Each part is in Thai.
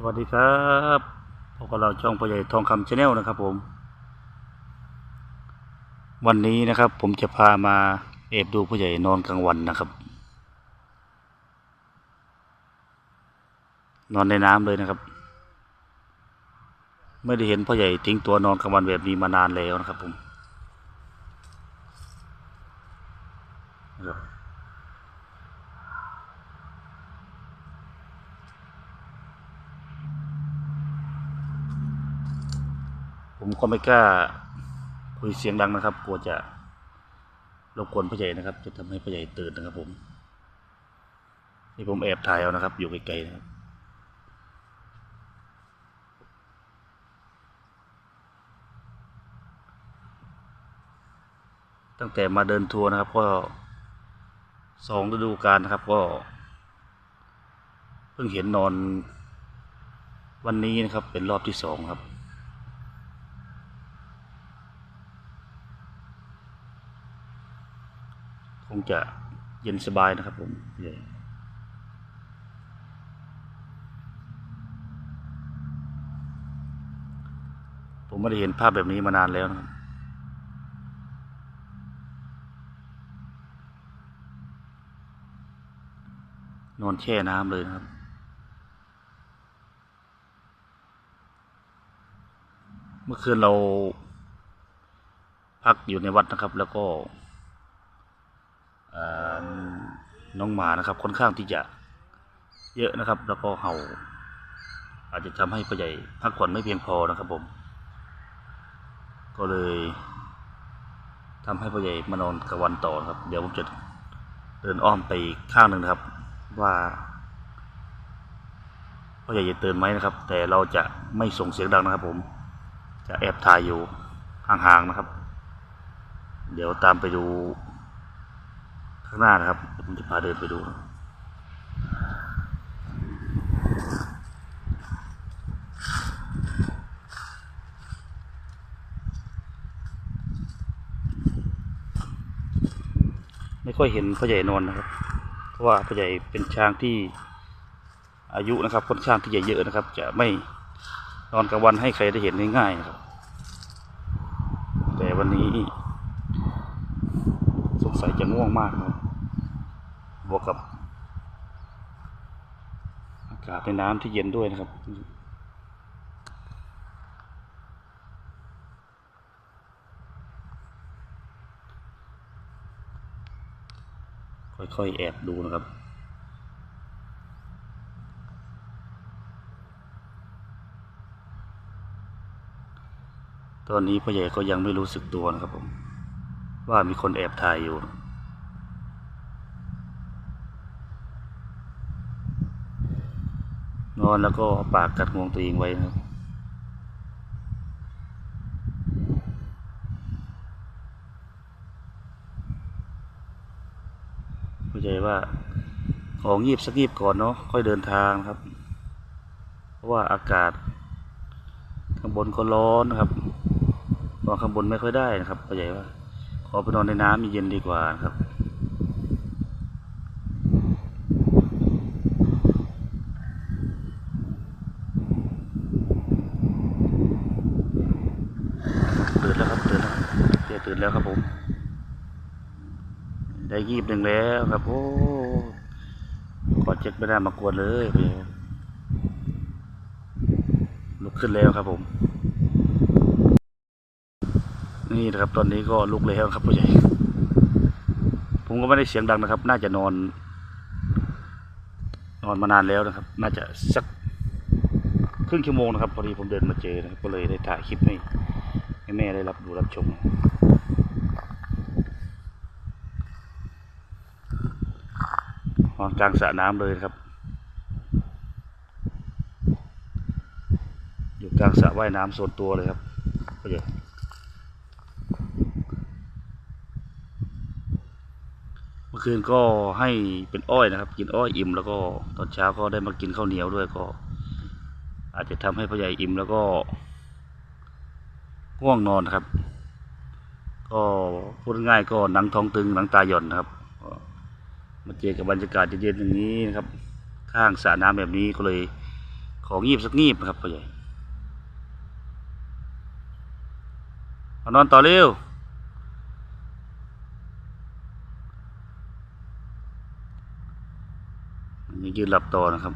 สวัสดีครับพบกับเราช่องพ่อใหญ่ทองคำชาแนลนะครับผม วันนี้นะครับผมจะพามาเอบดูพ่อใหญ่นอนกลางวันนะครับ นอนในน้ำเลยนะครับ ไม่ได้เห็นพ่อใหญ่ทิ้งตัวนอนกลางวันแบบนี้มานานแล้วนะครับผมนะครับ ผมก็ไม่กล้าคุยเสียงดังนะครับ กลัวจะรบกวนพ่อใหญ่นะครับ จะทำให้พ่อใหญ่ตื่นนะครับ ผม นี่ผมแอบถ่ายเอานะครับ อยู่ไกลๆนะครับตั้งแต่มาเดินทัวร์นะครับ ก็สองฤดูกาลนะครับ ก็ เพิ่งเห็นนอน วันนี้นะครับ เป็นรอบที่สองครับ คงจะเย็นสบายนะครับผมผมไม่ได้เห็นภาพแบบนี้มานานแล้วนะครับนอนแช่น้ำเลยครับ เมื่อคืนเราพักอยู่ในวัดนะครับ แล้วก็เอ่อ น้องหมานะครับ ค่อนข้างที่จะเยอะนะครับ แล้วก็เห่า อาจจะทำให้พ่อใหญ่พักผ่อนไม่เพียงพอนะครับผม ก็เลยทำให้พ่อใหญ่มานอนกลางวันต่อครับ เดี๋ยวผมจะเดินอ้อมไปข้างหนึ่งนะครับ ว่าพ่อใหญ่จะเตื่นไหมนะครับ แต่เราจะไม่ส่งเสียงดังนะครับ ผม จะแอบถ่ายอยู่ห่างๆนะครับ เดี๋ยวตามไปดู ข้างหน้านะครับผมจะพาเดินไปดูไม่ค่อยเห็นพ่อใหญ่นอนนะครับ เพราะว่าพ่อใหญ่เป็นช้างที่อายุนะครับค่อนข้างที่จะเยอะนะครับ จะไม่นอนกลางวันให้ใครได้เห็นง่ายๆนะครับ แต่วันนี้ สงสัยจะง่วงมากนะครับบวกกับ อากาศในน้ำที่เย็นด้วยนะครับ ค่อยๆแอบดูนะครับตอนนี้พ่อใหญ่ก็ยังไม่รู้สึกตัวนะครับผม ว่ามีคนแอบถ่ายอยู่ นอนแล้วก็ปากกัดงวงตัวเองไว้นะครับเข้าใจว่าของยีบสักยีบก่อนเนาะค่อยเดินทางครับ เพราะว่าอากาศ ข้างบนก็ร้อนนะครับนอนข้างบนไม่ค่อยได้นะครับเข้าใจว่า ขอไปนอนในน้ำมีเย็นดีกว่าครับ ตื่นแล้วครับตื่นแล้วเดี๋ยวตื่นแล้วครับผม ได้ยีบหนึ่งแล้วครับโอ้ขอเช็คไม่ได้มากวนเลย ลุกขึ้นแล้วครับผม นี่นะครับตอนนี้ก็ลุกแล้วครับผู้ใหญ่ ผมก็ไม่ได้เสียงดังนะครับ น่าจะนอน นอนมานานแล้วนะครับ น่าจะสักครึ่งชั่วโมงนะครับ พอดีผมเดินมาเจอนะครับก็เลยได้ถ่ายคลิปให้แม่ได้รับดูรับชมนอนกลางสระน้ำเลยครับ อยู่กลางสระว่ายน้ำโซนตัวเลยครับก็จะ เมื่อคืนก็ให้เป็นอ้อยนะครับ กินอ้อยอิ่มแล้วก็ตอนเช้าก็ได้มากินข้าวเหนียวด้วยก็ อาจจะทำให้พ่อใหญ่อิ่มแล้วก็ง่วงนอนครับ ก็พูดง่ายก็หนังท้องตึงหนังตาหย่อนนะครับมาเจอกับบรรยากาศเย็นๆอย่างนี้นะครับ ข้างสระน้ำแบบนี้ก็เลยของงีบสักงีบนะครับพ่อใหญ่เอา นอนต่อเร็วยังยืนหลับต่อนะครับ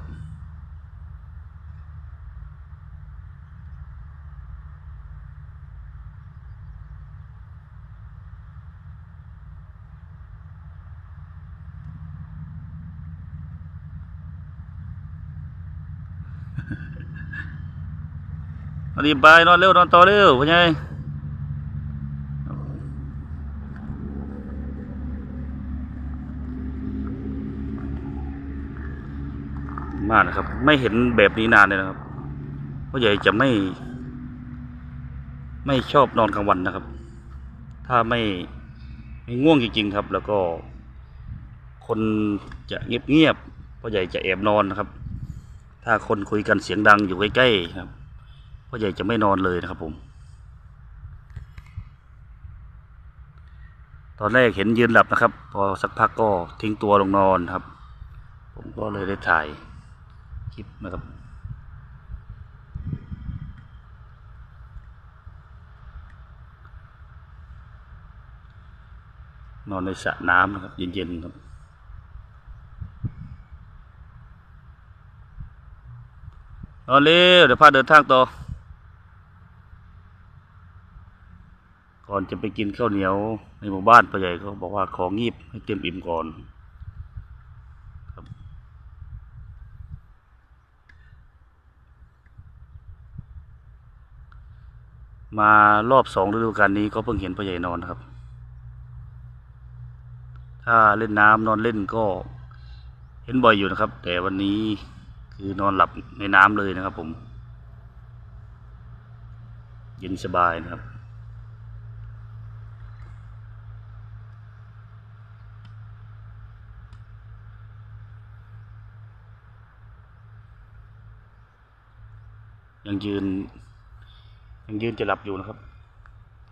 นอนดีไปนอนเร็วนอนต่อเร็วพ่อใหญ่ มากนะครับ ไม่เห็นแบบนี้นานเลยนะครับพ่อใหญ่จะไม่ ไม่ชอบนอนกลางวันนะครับ ถ้าไม่ไม่ง่วงจริง ๆ ครับ แล้วก็ คนจะเงียบๆพ่อใหญ่จะแอบนอนนะครับ ถ้าคนคุยกันเสียงดังอยู่ใกล้ๆครับพ่อใหญ่จะไม่นอนเลยนะครับผม ตอนแรกเห็นยืนหลับนะครับ พอสักพักก็ทิ้งตัวลงนอนครับ ผมก็เลยได้ถ่าย คลิปนะครับนอนในสระน้ำนะครับ เย็นๆครับ นอนเร็วเดี๋ยวพาเดินทางต่อ ก่อนจะไปกินข้าวเหนียวในหมู่บ้านพ่อใหญ่เขาบอกว่าของงีบให้เต็มอิ่มก่อนครับ มารอบสองฤดูกาลนี้ก็เพิ่งเห็นพ่อใหญ่นอนครับ ถ้าเล่นน้ำนอนเล่นก็เห็นบ่อยอยู่นะครับ แต่วันนี้คือนอนหลับในน้ำเลยนะครับผม เย็นสบายนะครับยังยืน ยังยืนจะหลับอยู่นะครับ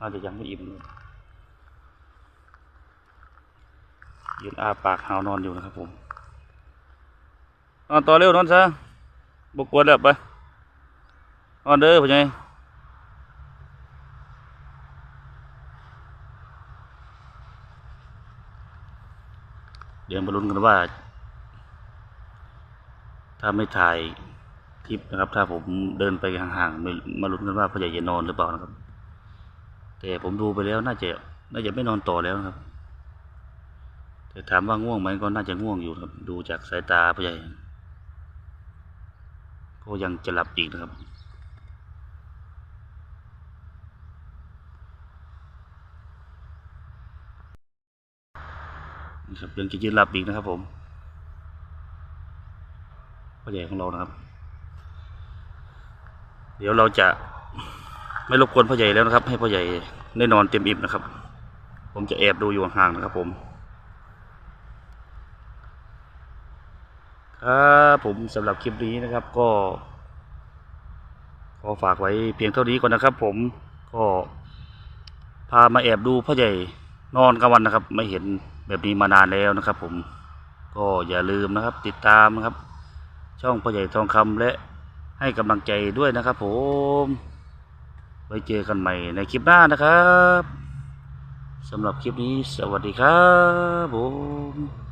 น่าจจะยังไม่อิ่มเลยยืนอ้าปากหาวนอนอยู่นะครับผมนอนต่อเร็วนอนซะบกวนแล้วไปนอนเด้อพ่อใหญ่เดี๋ยวมาลุ้นกันว่า ถ้าไม่ถ่าย คลิปนะครับ ถ้าผมเดินไปห่างๆมาลุ้นกันว่าพ่อใหญ่จะนอนหรือเปล่านะครับ แต่ผมดูไปแล้วน่าจะน่าจะไม่นอนต่อแล้วครับ แต่ถามว่าง่วงไหมก็น่าจะง่วงอยู่ครับ ดูจากสายตาพ่อใหญ่ก็ยังจะหลับอีกนะครับนี่ครับยังจะยืนหลับอีกนะครับผมพ่อใหญ่ของเรานะครับ เดี๋ยวเราจะไม่รบกวนพ่อใหญ่แล้วนะครับ ให้พ่อใหญ่ได้นอนเต็มอิ่มนะครับ ผมจะแอบดูอยู่ห่างๆนะครับผม ครับผมสำหรับคลิปนี้นะครับก็ขอฝากไว้เพียงเท่านี้ก่อนนะครับ ผมก็พามาแอบดูพ่อใหญ่นอนกลางวันนะครับ ไม่เห็นแบบนี้มานานแล้วนะครับ ผมก็อย่าลืมนะครับ ติดตามนะครับ ช่องพ่อใหญ่ทองคำและ ให้กำลังใจด้วยนะครับผม ไว้เจอกันใหม่ในคลิปหน้านะครับสำหรับคลิปนี้สวัสดีครับผม